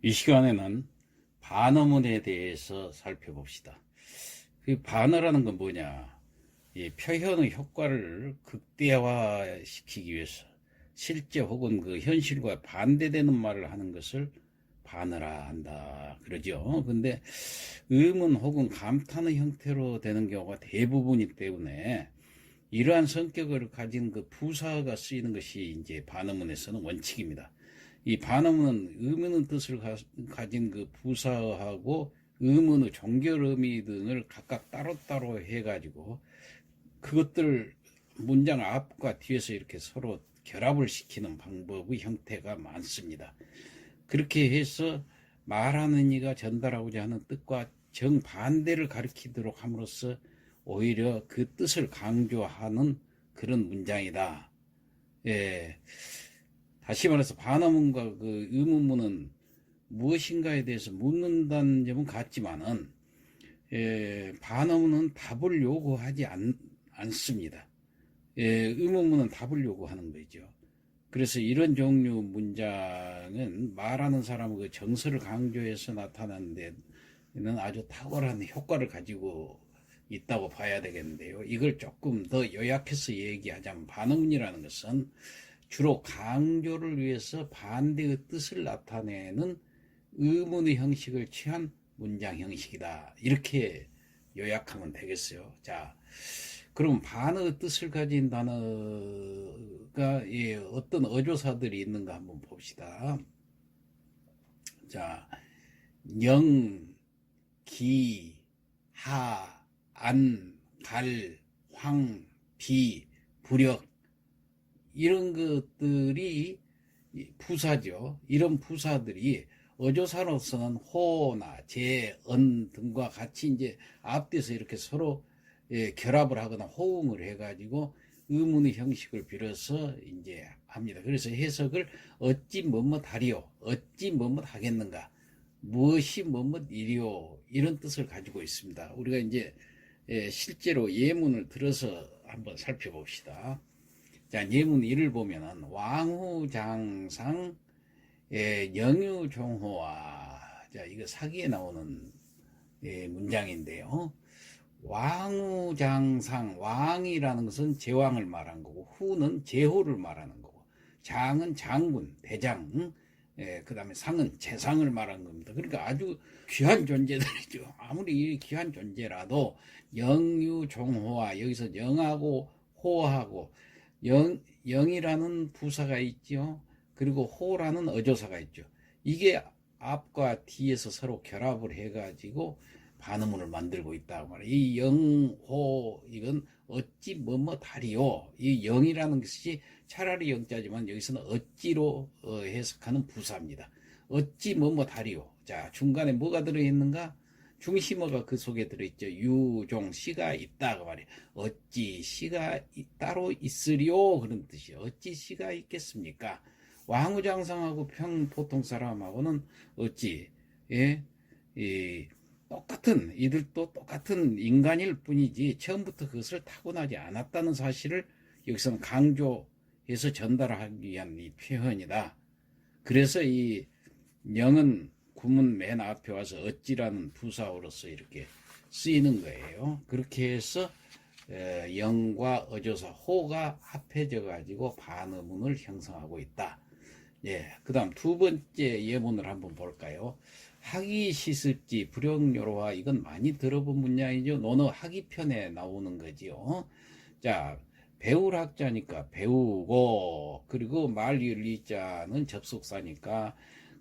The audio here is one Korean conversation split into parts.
이 시간에는 반어문에 대해서 살펴봅시다. 그 반어라는 건 뭐냐? 이 표현의 효과를 극대화시키기 위해서 실제 혹은 그 현실과 반대되는 말을 하는 것을 반어라 한다 그러죠. 근데 의문 혹은 감탄의 형태로 되는 경우가 대부분이기 때문에 이러한 성격을 가진 그 부사가 쓰이는 것이 이제 반어문에서는 원칙입니다. 이 반어문은 의문의 뜻을 가, 진그 부사하고 의문의 종결 의미 등을 각각 따로따로 해가지고 그것들 문장 앞과 뒤에서 이렇게 서로 결합을 시키는 방법의 형태가 많습니다. 그렇게 해서 말하는 이가 전달하고자 하는 뜻과 정반대를 가리키도록 함으로써 오히려 그 뜻을 강조하는 그런 문장이다. 예. 다시 말해서 반어문과 그 의문문은 무엇인가에 대해서 묻는다는 점은 같지만은 예, 반어문은 답을 요구하지 않, 않습니다. 예, 의문문은 답을 요구하는 거죠. 그래서 이런 종류 문장은 말하는 사람의 그 정서를 강조해서 나타나는 데는 아주 탁월한 효과를 가지고 있다고 봐야 되겠는데요. 이걸 조금 더 요약해서 얘기하자면 반어문이라는 것은 주로 강조를 위해서 반대의 뜻을 나타내는 의문의 형식을 취한 문장 형식이다. 이렇게 요약하면 되겠어요. 자, 그럼 반의 뜻을 가진 단어가 예, 어떤 어조사들이 있는가 한번 봅시다. 자, 영, 기, 하, 안, 갈, 황, 비, 부력 이런 것들이 부사죠. 이런 부사들이 어조사로서는 호나 제, 은 등과 같이 이제 앞뒤에서 이렇게 서로 예, 결합을 하거나 호응을 해가지고 의문의 형식을 빌어서 이제 합니다. 그래서 해석을 어찌 뭐뭐 하리요, 어찌 뭐뭐 하겠는가, 무엇이 뭐뭐 이리요 이런 뜻을 가지고 있습니다. 우리가 이제 예, 실제로 예문을 들어서 한번 살펴봅시다. 자, 예문 1을 보면은 왕후장상 예, 영유종호와 자 이거 사기에 나오는 예, 문장인데요. 왕후장상 왕이라는 것은 제왕을 말한 거고 후는 제후를 말하는 거고 장은 장군 대장 응? 예, 그 다음에 상은 재상을 말한 겁니다. 그러니까 아주 귀한 존재들이죠. 아무리 귀한 존재라도 영유종호와 여기서 영하고 호하고 영, 영이라는 부사가 있죠. 그리고 호라는 어조사가 있죠. 이게 앞과 뒤에서 서로 결합을 해가지고 반어문을 만들고 있다고 말이에요. 이 영호 이건 어찌 뭐뭐 다리요. 이 영이라는 것이 차라리 영자지만 여기서는 어찌로 어, 해석하는 부사입니다. 어찌 뭐뭐 다리요. 자 중간에 뭐가 들어있는가? 중심어가 그 속에 들어있죠. 유종 씨가 있다 그 말이에요. 어찌 씨가 따로 있으리요 그런 뜻이에요. 어찌 씨가 있겠습니까? 왕후장상하고 평 보통 사람하고는 어찌 예? 이 똑같은 이들도 똑같은 인간일 뿐이지 처음부터 그것을 타고나지 않았다는 사실을 여기서는 강조해서 전달하기 위한 이 표현이다. 그래서 이 영은 구문 맨 앞에 와서 어찌라는 부사어로서 이렇게 쓰이는 거예요. 그렇게 해서 영과 어조사 호가 합해져 가지고 반어문을 형성하고 있다. 예, 그 다음 두 번째 예문을 한번 볼까요? 학위 시습지 불용요로와 이건 많이 들어본 문장이죠. 논어 학위편에 나오는 거지요. 자, 배울 학자니까 배우고 그리고 말윤리자는 접속사니까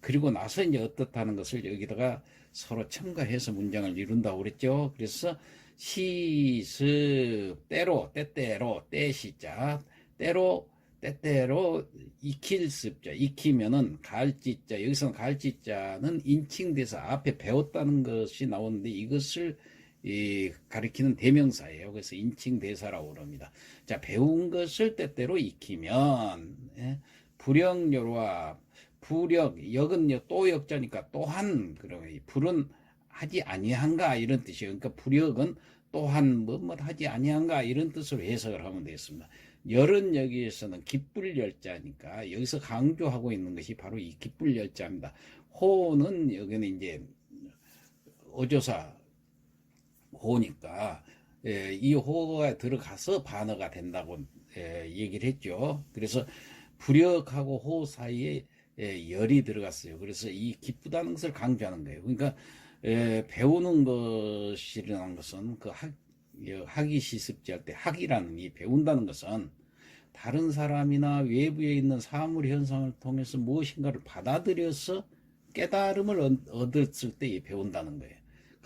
그리고 나서 이제 어떻다는 것을 여기다가 서로 첨가해서 문장을 이룬다고 그랬죠. 그래서 시습 때로 때때로 때시자 때로 때때로 익힐 습자 익히면은 갈지자 여기서는 갈지자는 인칭돼서 앞에 배웠다는 것이 나오는데 이것을 이 가리키는 대명사예요. 그래서 인칭대사라고 그럽니다. 자 배운 것을 때때로 익히면 예? 불영요와 부력 역은 또 역자니까 또한 그러면 불은 하지 아니한가 이런 뜻이에요. 그러니까 부력은 또한 뭐뭐 하지 아니한가 이런 뜻으로 해석을 하면 되겠습니다. 열은 여기에서는 기쁠 열자니까 여기서 강조하고 있는 것이 바로 이 기쁠 열자입니다. 호는 여기는 이제 어조사 호니까 예, 이 호가 들어가서 반어가 된다고 예, 얘기를 했죠. 그래서 부력하고 호 사이에 예, 열이 들어갔어요. 그래서 이 기쁘다는 것을 강조하는 거예요. 그러니까 예, 배우는 것이라는 것은 그 학, 여, 학이 시습지 할 때 학이라는 이 배운다는 것은 다른 사람이나 외부에 있는 사물 현상을 통해서 무엇인가를 받아들여서 깨달음을 얻- 얻었을 때이 배운다는 거예요.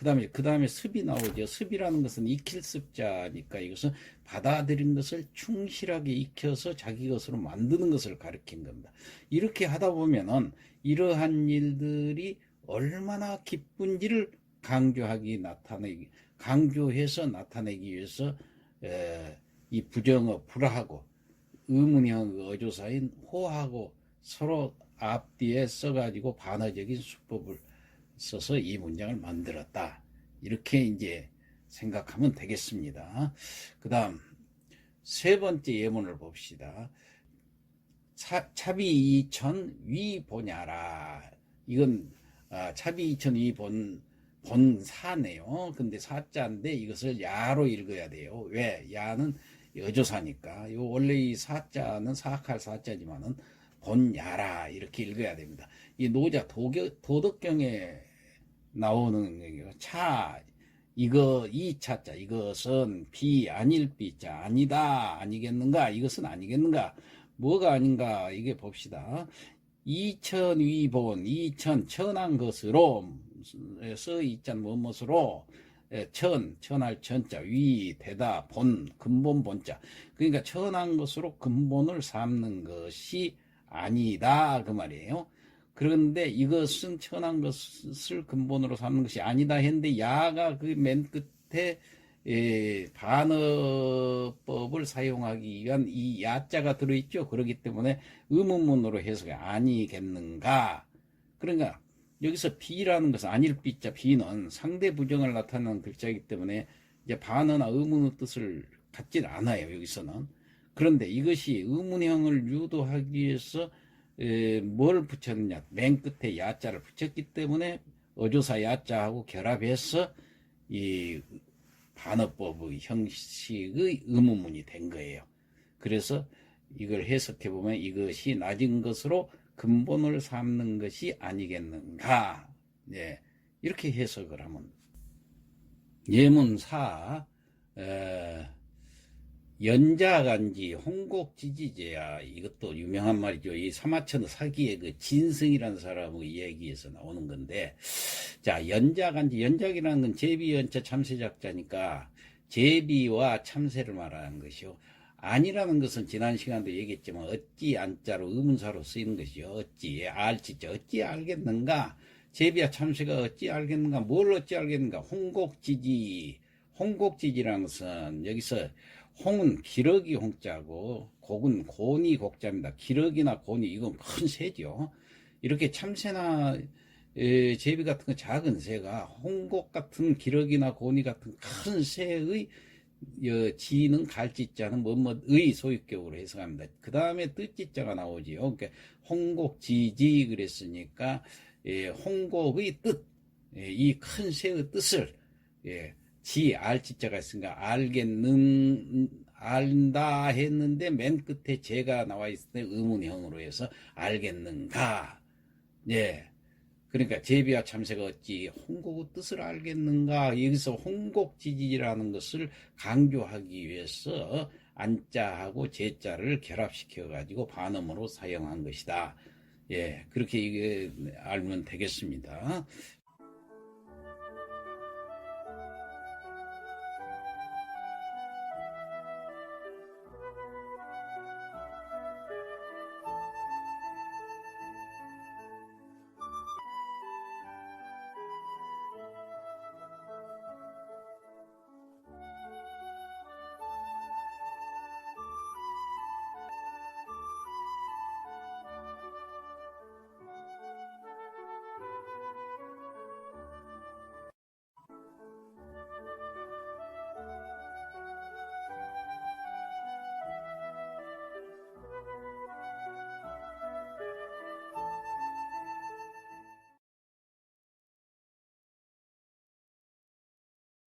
그 다음에, 그 다음에 습이 나오죠. 습이라는 것은 익힐 습자니까 이것은 받아들인 것을 충실하게 익혀서 자기 것으로 만드는 것을 가리킨 겁니다. 이렇게 하다 보면은 이러한 일들이 얼마나 기쁜지를 강조하기 나타내기, 강조해서 나타내기 위해서 에, 이 부정어 불하고 의문형 어조사인 호하고 서로 앞뒤에 써가지고 반어적인 수법을 써서 이 문장을 만들었다. 이렇게 이제 생각하면 되겠습니다. 그 다음, 세 번째 예문을 봅시다. 차, 차비 이천 위 보냐라. 이건, 아, 차비 이천 위 본, 본 사네요. 근데 사자인데 이것을 야로 읽어야 돼요. 왜? 야는 여조사니까. 요 원래 이 사자는 사악할 사자지만은 본야라 이렇게 읽어야 됩니다. 이 노자 도교, 도덕경에 나오는 얘기가 차 이거 이 차자 이것은 비 아닐 비자 아니다 아니겠는가 이것은 아니겠는가 뭐가 아닌가 이게 봅시다. 이천 위본 이천 천한 것으로 서 이천 뭐뭇으로 예, 천, 천할 천자, 위, 대다, 본, 근본 본자. 그러니까 천한 것으로 근본을 삼는 것이 아니다 그 말이에요. 그런데 이것은 천한 것을 근본으로 삼는 것이 아니다 했는데 야가 그 맨 끝에 예, 반어법을 사용하기 위한 이 야자가 들어있죠. 그렇기 때문에 의문문으로 해석이 아니겠는가. 그러니까 여기서 비라는 것은 아닐 비자 비는 상대 부정을 나타내는 글자이기 때문에 이제 반어나 의문의 뜻을 갖질 않아요. 여기서는. 그런데 이것이 의문형을 유도하기 위해서 에, 뭘 붙였느냐 맨 끝에 야자를 붙였기 때문에 어조사 야자하고 결합해서 이 반어법의 형식의 의문문이 된 거예요. 그래서 이걸 해석해 보면 이것이 낮은 것으로 근본을 삼는 것이 아니겠는가. 네, 이렇게 해석을 하면 예문사 에, 연자간지 홍곡지지제야 이것도 유명한 말이죠. 이 사마천 사기의 그 진승이라는 사람의 얘기에서 나오는 건데 자 연자간지 연작이라는 건 제비연자 참새작자니까 제비와 참새를 말하는 것이요. 아니라는 것은 지난 시간도 얘기했지만 어찌 안자로 의문사로 쓰이는 것이요. 어찌 알지자 어찌 알겠는가? 제비와 참새가 어찌 알겠는가? 뭘 어찌 알겠는가? 홍곡지지 홍곡지지라는 것은 여기서 홍은 기러기 홍자고 곡은 고니 곡자입니다. 기러기나 고니 이건 큰 새죠. 이렇게 참새나 에, 제비 같은 건 작은 새가 홍곡 같은 기러기나 고니 같은 큰 새의 여, 지는 갈지자는 뭐뭐의 소유격으로 해석합니다. 그 다음에 뜻지자가 나오지요. 그러니까 홍곡지지 그랬으니까 예, 홍곡의 뜻, 예, 이큰 새의 뜻을 예, 지 알지자가 있으니까 알겠는 안다 했는데 맨 끝에 제가 나와 있을 때 의문형으로 해서 알겠는가. 예. 그러니까 제비와 참새가 어찌 홍곡의 뜻을 알겠는가. 여기서 홍곡지지라는 것을 강조하기 위해서 안자하고 제자를 결합시켜 가지고 반음으로 사용한 것이다. 예. 그렇게 이게 알면 되겠습니다